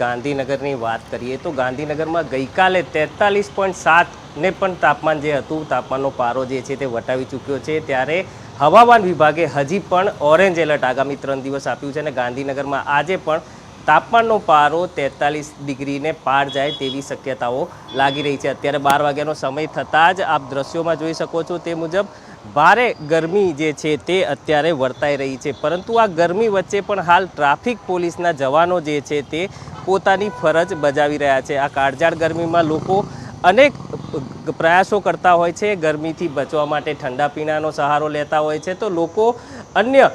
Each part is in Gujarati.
ગાંધીનગરની વાત કરીએ તો ગાંધીનગરમાં ગઈકાલે તેતાલીસ પોઈન્ટ સાતને પણ તાપમાન જે હતું, તાપમાનનો પારો જે છે તે વટાવી ચૂક્યો છે. ત્યારે હવામાન વિભાગે હજી પણ ઓરેન્જ એલર્ટ આગામી ત્રણ દિવસ આપ્યું છે અને ગાંધીનગરમાં આજે પણ તાપમાનનો પારો તેતાલીસ ડિગ્રીને પાર જાય તેવી શક્યતાઓ લાગી રહી છે. અત્યારે બાર વાગ્યાનો સમય થતાં જ આપ દ્રશ્યોમાં જોઈ શકો છો તે મુજબ ભારે ગરમી જે છે તે અત્યારે વર્તાઈ રહી છે. પરંતુ આ ગરમી વચ્ચે પણ હાલ ટ્રાફિક પોલીસના જવાનો જે છે તે પોતાની ફરજ બજાવી રહ્યા છે. આ કાળઝાળ ગરમીમાં લોકો અનેક પ્રયાસો કરતા હોય છે. ગરમીથી બચવા માટે ઠંડા પીણાનો સહારો લેતા હોય છે. તો લોકો અન્ય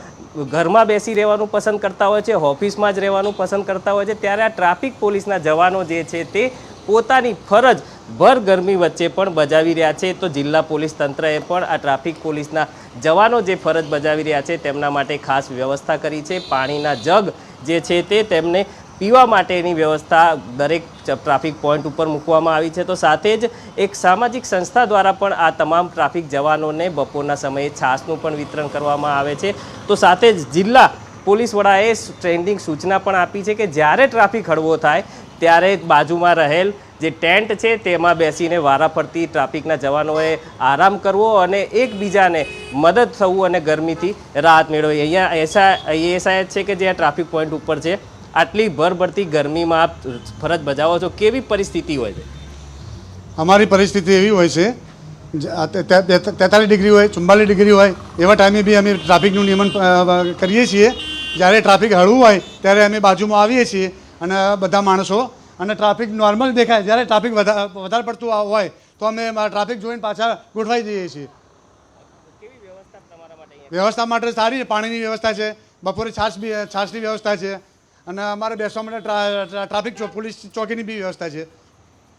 ઘરમાં બેસી રહેવાનું પસંદ કરતા હોય છે, ઓફિસમાં જ રહેવાનું પસંદ કરતા હોય છે. ત્યારે આ ટ્રાફિક પોલીસના જવાનો જે છે તે પોતાની ફરજ ભર ગરમી વચ્ચે પણ બજાવી રહ્યા છે. તો જિલ્લા પોલીસ તંત્રએ પણ આ ટ્રાફિક પોલીસના જવાનો જે ફરજ બજાવી રહ્યા છે તેમના માટે ખાસ વ્યવસ્થા કરી છે. પાણીના જગ જે છે તે તેમને પીવા માટેની વ્યવસ્થા દરેક ટ્રાફિક પોઈન્ટ ઉપર મૂકવામાં આવી છે. તો સાથે જ એક સામાજિક સંસ્થા દ્વારા પણ આ તમામ ટ્રાફિક જવાનોને બપોરના સમયે છાસનું પણ વિતરણ કરવામાં આવે છે. તો સાથે જ જિલ્લા પોલીસ વડાએ ટ્રેન્ડિંગ સૂચના પણ આપી છે કે જ્યારે ટ્રાફિક હળવો થાય ત્યારે બાજુમાં રહેલ જે ટેન્ટ છે તેમાં બેસીને વારાફરતી ટ્રાફિકના જવાનોએ આરામ કરવો અને એકબીજાને મદદ થવું અને ગરમીથી રાહત મેળવવી. અહીંયા એસા એસા છે કે જે આ ટ્રાફિક પોઈન્ટ ઉપર છે. આટલી ભરભરતી ગરમીમાં આપ ફરજ બજાવો છો? કેવી પરિસ્થિતિ હોય છે? અમારી પરિસ્થિતિ એવી હોય છે તેતાલીસ ડિગ્રી હોય ચુમ્બાલીસ ડિગ્રી હોય એવા ટાઈમે બી અમે ટ્રાફિકનું નિયમન કરીએ છીએ. જ્યારે ટ્રાફિક હળવું હોય ત્યારે અમે બાજુમાં આવીએ છીએ અને બધા માણસો અને ટ્રાફિક નોર્મલ દેખાય. જ્યારે ટ્રાફિક વધા- વધારે પડતું હોય તો અમે ટ્રાફિક જોઈને પાછા ગોઠવાઈ જઈએ છીએ. વ્યવસ્થા માટે સારી છે. પાણીની વ્યવસ્થા છે? બપોરે છાશ બી છાશની વ્યવસ્થા છે. અને અમારે બેસવા માટે ટ્રા- ટ્રા- ટ્રાફિક પોલીસ ચોકીની બી વ્યવસ્થા છે.